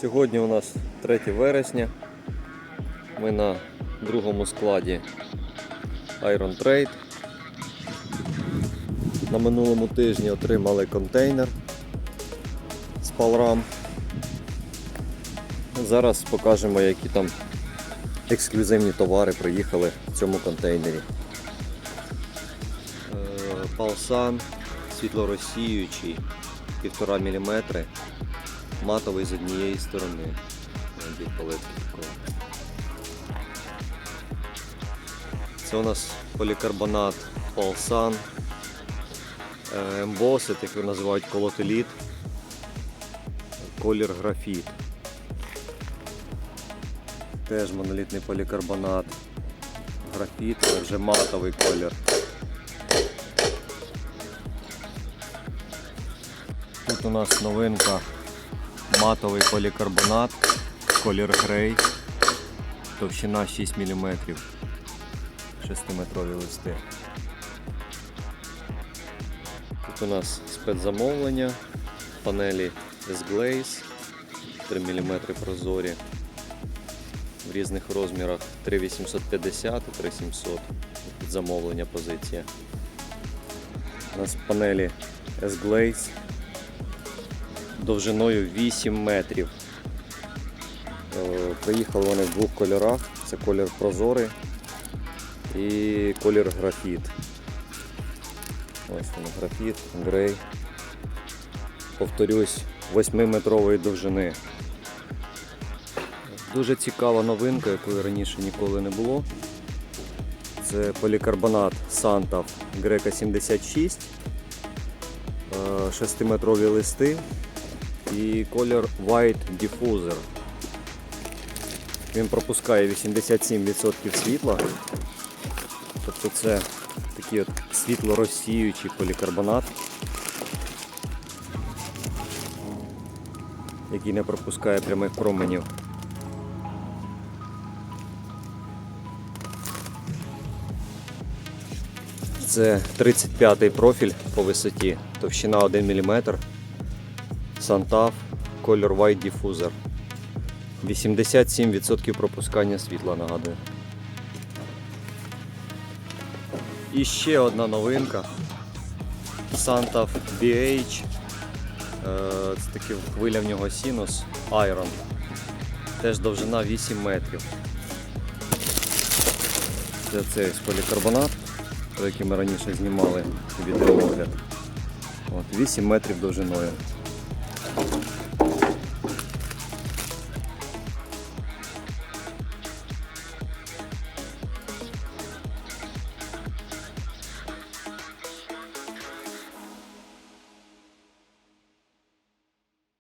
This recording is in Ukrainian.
Сьогодні у нас 3 вересня. Ми на другому складі Iron Trade. На минулому тижні отримали контейнер з палрам. Зараз покажемо, які там ексклюзивні товари приїхали в цьому контейнері. Е, Палсан світлорозсіюючий 1,5 мм, матовий з однієї сторони. Дві палетки такого. Це у нас полікарбонат Палсан, е, ембосит, як його називають колотеліт, колір графіт. Теж монолітний полікарбонат, графіт, але вже матовий колір. Тут у нас новинка матовий полікарбонат, колір грей, товщина 6 мм, 6-метрові листи. Тут у нас спецзамовлення, панелі S-Glaze, 3 мм прозорі в різних розмірах 3850 і 3700 замовлення позиція. У нас панелі S-Glaze довжиною 8 метрів. Е, Приїхали вони в двох кольорах. Це колір прозорий і колір графіт. Ось він графіт, грей. Повторюсь, 8-метрової довжини. Дуже цікава новинка, якої раніше ніколи не було. Це полікарбонат Santaf Greca 76, 6-метрові листи і колір White Diffuser. Він пропускає 87% світла. Тобто це такий от світлорозсіюючий полікарбонат, який не пропускає прямих променів. Це 35-й профіль по висоті, товщина 1 мм. Сантав, колір White Diffuser. 87% пропускання світла, нагадую. І ще одна новинка. Santaf BH. Е, Це такий хвиля в нього синус Iron. Теж довжина 8 метрів. Це цей полікарбонат, про який ми раніше знімали відеоогляд. От, 8 метрів довжиною.